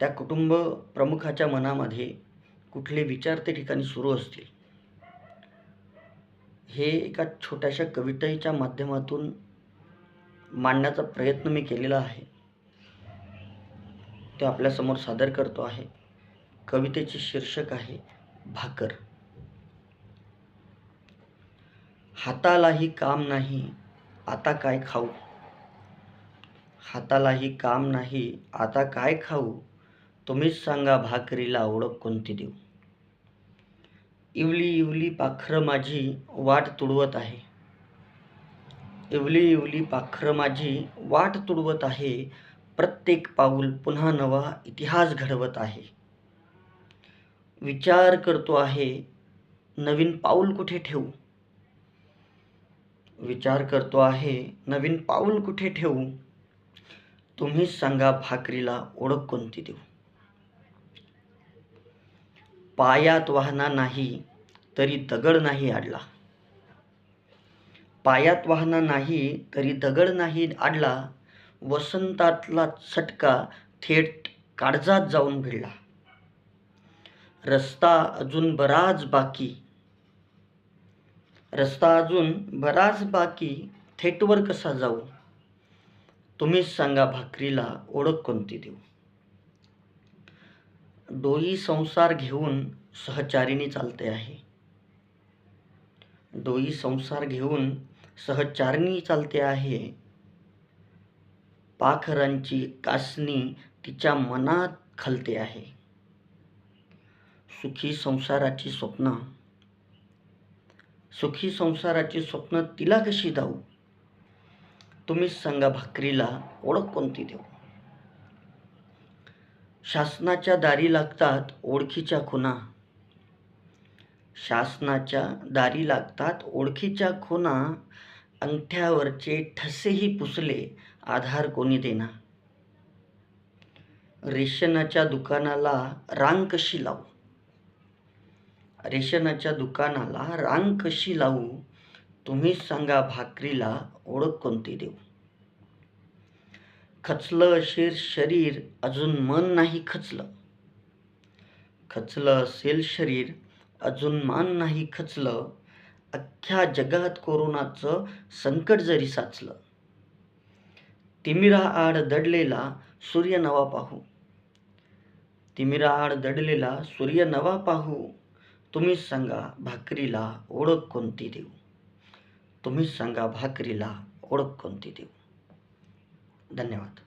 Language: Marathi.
त्या कुटुंब प्रमुखाच्या मनामध्ये कुठले विचार त्या ठिकाणी सुरू असतील? हे एका छोट्याशा कवितेच्या माध्यमातून मांडण्याचा प्रयत्न मी केलेला आहे. ते आपल्यासमोर सादर करतो आहे. कवितेचे शीर्षक आहे भाकर. हातालाही काम नाही आता काय खाऊ? हातालाही काम नाही आता काय खाऊ? तुम्हीच सांगा भाकरीला ओळख कोणती देऊ? इवली इवली पाखरं माझी वाट तुडवत आहे. इवली इवली पाखरं माझी वाट तुडवत आहे. प्रत्येक पाऊल पुन्हा नवा इतिहास घडवत आहे. विचार करतो आहे नवीन पाऊल कुठे ठेवू? विचार करतो आहे नवीन पाऊल कुठे ठेवू? तुम्हीच सांगा भाकरीला ओळख कोणती देऊ? पायात वाहना नाही तरी दगड नाही आडला. पायात वाहना नाही तरी दगड नाही आडला. वसंतातला चटका थेट काळजात जाऊन भिडला. रस्ता अजून बराच बाकी. रस्ता अजून बराच बाकी थेटवर कसा जाऊ? तुम्हीच सांगा भाकरीला ओळख कोणती देऊ? डोई संसार घेऊन सहचारिणी चालते आहे. डोई संसार घेऊन सहचारिणी चालते आहे. पाखरांची कासनी तिच्या मनात खालते आहे. सुखी संसाराची स्वप्न. सुखी संसाराची स्वप्न तिला कशी जाऊ तुम्हीच सांगा भाकरीला ओळख कोणती देऊ? शासनाच्या दारी लागतात ओळखीच्या खुना शासनाच्या दारी लागतात ओळखीच्या खुना अंगठ्यावरचे ठसेही पुसले आधार कोणी देना. रेशनाच्या दुकानाला रांग कशी लावू? रेशनाच्या दुकानाला रांग कशी लावू? तुम्हीच सांगा भाकरीला ओळख कोणती देऊ? खचलं असेल शरीर अजून मन नाही खचलं. खचलं असेल शरीर अजून मान नाही खचलं. अख्ख्या जगात कोरोनाचं संकट जरी साचलं तिमिरा आड दडलेला सूर्य नवा पाहू. तिमिरा आड दडलेला सूर्य नवा पाहू. तुम्हीच सांगा भाकरीला ओळख कोणती देऊ? तुम्हीच सांगा भाकरीला ओळख कोणती देऊ? धन्यवाद.